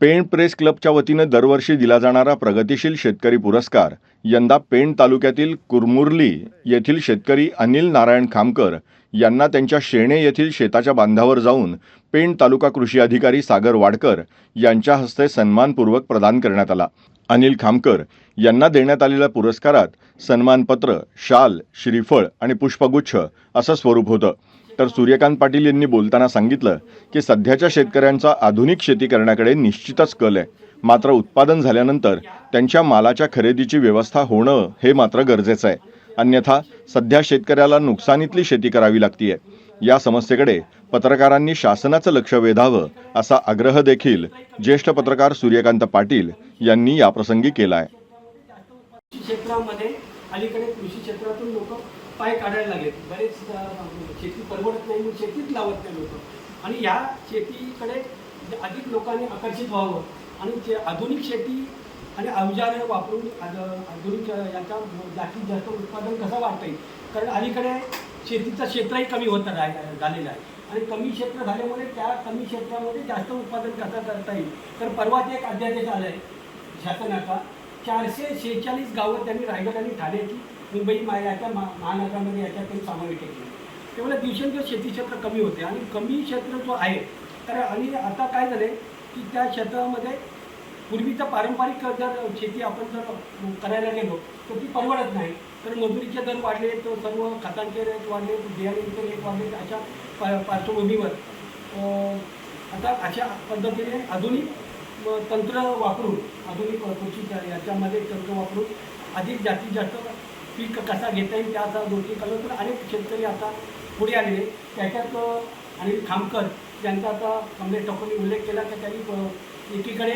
Pen press क्लबच्या वतीनं दरवर्षी दिला जाणारा प्रगतिशील शेतकरी पुरस्कार यंदा पेण तालुक्यातील कुरमुर्ली येथील शेतकरी अनिल नारायण खामकर यांना त्यांच्या शेणे येथील शेताच्या बांधावर जाऊन पेण तालुका कृषी अधिकारी सागर वाडकर यांच्या हस्ते सन्मानपूर्वक प्रदान करण्यात आला. अनिल खामकर यांना देण्यात आलेल्या पुरस्कारात सन्मानपत्र शाल श्रीफळ आणि पुष्पगुच्छ असं स्वरूप होतं. तर सूर्यकांत पाटील यांनी बोलताना सांगितलं की सध्याच्या शेतकऱ्यांचा आधुनिक शेती करण्याकडे निश्चितच कल आहे. मात्र उत्पादन झाल्यानंतर त्यांच्या मालाच्या खरेदीची व्यवस्था होणं हे मात्र गरजेचं आहे. अन्यथा सध्या शेतकऱ्याला नुकसानीतली शेती करावी लागतीये. या समस्येकडे पत्रकारांनी शासनाचं लक्ष वेधावं असा आग्रह देखील ज्येष्ठ पत्रकार सूर्यकांत पाटील यांनी याप्रसंगी केला आहे पाय काढायला लागलेत. बरेच शेती परवडत नाही म्हणून शेतीत लावत नाही लोक. आणि ह्या शेतीकडे अधिक लोकांनी आकर्षित व्हावं आणि जे आधुनिक शेती आणि अवजारं वापरून आधुनिक याचा जास्तीत जास्त उत्पादन कसं वाढता येईल? कारण अलीकडे शेतीचं क्षेत्रही कमी होत राह झालेलं आहे. आणि कमी क्षेत्र झाल्यामुळे त्या कमी क्षेत्रामध्ये जास्त उत्पादन कसं करता येईल? तर परवाच एक अध्यादेश आला आहे शासनाचा. चारशे शेहेचाळीस गावं त्यांनी रायगड आणि ठाण्याची मुंबई मा याच्या मा महानगरामध्ये याच्यात त्यांनी समावेश केली त्यामुळे दिवसेंदिवस शेती क्षेत्र कमी होते आणि कमी क्षेत्र जो आहे तर आणि आता काय झालं की त्या क्षेत्रामध्ये पूर्वीचं पारंपरिक जर शेती आपण जर करायला गेलो तर ती परवडत नाही. तर मजुरीचे दर वाढले तर सर्व खतांचे रेट वाढले बियाण्यांचे रेट वाढले अशा पा पार्श्वभूमीवर आता अशा पद्धतीने आधुनिक तंत्र वापरून आधुनिक कृषी याच्यामध्ये तंत्र वापरून अधिक जास्तीत जास्त पीक कसा घेता येईल त्याचा गोष्टी कळलं तर अनेक शेतकरी आता पुढे आलेले त्याच्यात आणि अनिल खामकर ज्यांचा आता कमलेश ठाकूरने उल्लेख केला की त्यांनी एकीकडे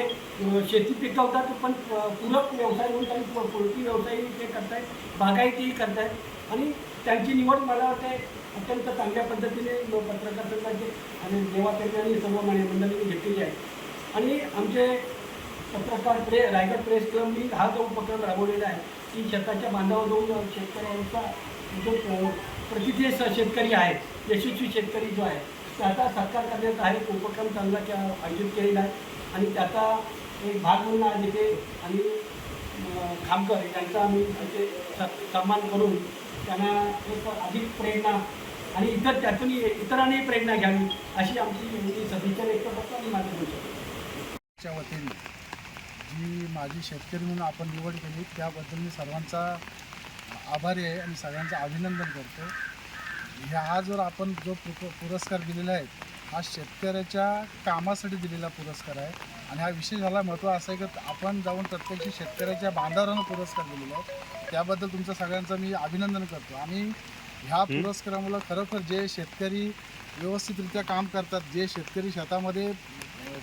शेती पिकवतात पण पूरक व्यवसाय म्हणून त्यांनी पोल्ट्री व्यवसाय ते करतायत बागायतीही करतायत. आणि त्यांची निवड मला वाटते अत्यंत चांगल्या पद्धतीने पत्रकार संघाचे आणि देवा आणि सर्व मंडळींनी घेतलेली आहे. आणि आमचे पत्रकार प्रे रायगड प्रेस क्लबनी हा जो उपक्रम राबवलेला आहे की शेताच्या बांधावर जाऊन शेतकऱ्यांचा जो अं, शेतकरी आहे यशस्वी शेतकरी जो आहे त्याचा सत्कार करण्याचा हा एक उपक्रम त्यांना त्या आयोजित केलेला आहे. आणि त्याचा एक भाग म्हणून आज इथे आणि खामकर यांचा आम्ही इथे स- सन्मान करून त्यांना एक अधिक प्रेरणा आणि इतर त्यातून इतरांनी प्रेरणा घ्यावी अशी आमची सदिच्छा व्यक्त करतो आणि माझं वतीने. जी माझी शेतकरी म्हणून आपण निवड केली त्याबद्दल मी सर्वांचा आभारी आहे आणि सगळ्यांचं अभिनंदन करतो ह्या जर आपण जो पुर पुरस्कार दिलेला आहे हा शेतकऱ्याच्या कामासाठी दिलेला पुरस्कार आहे आणि हा विशेष झाला महत्त्व असं आहे की आपण जाऊन प्रत्यक्ष शेतकऱ्याच्या बांधावरानं पुरस्कार दिलेला आहे. त्याबद्दल तुमचं सगळ्यांचं मी अभिनंदन करतो. आणि ह्या पुरस्कारामुळं खरोखर जे शेतकरी व्यवस्थितरित्या काम करतात जे शेतकरी शेतामध्ये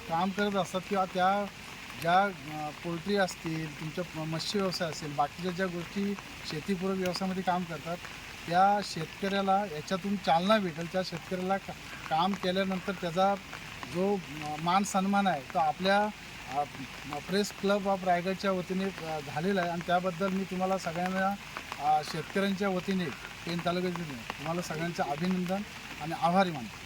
काम करत असतात किंवा त्या ज्या पोल्ट्री असतील तुमच्या मत्स्य व्यवसाय असेल बाकीच्या ज्या गोष्टी शेतीपूरक व्यवसायामध्ये काम करतात त्या शेतकऱ्याला याच्यातून चालना भेटेल. त्या शेतकऱ्याला का- काम केल्यानंतर त्याचा जो मान सन्मान आहे तो आपल्या प्रेस क्लब ऑफ रायगडच्या वतीने झालेला आहे. आणि त्याबद्दल मी तुम्हाला सगळ्यांना शेतकऱ्यांच्या वतीने पेन तालुक्याच्या तुम्हाला सगळ्यांचं अभिनंदन आणि आभारी मानतो.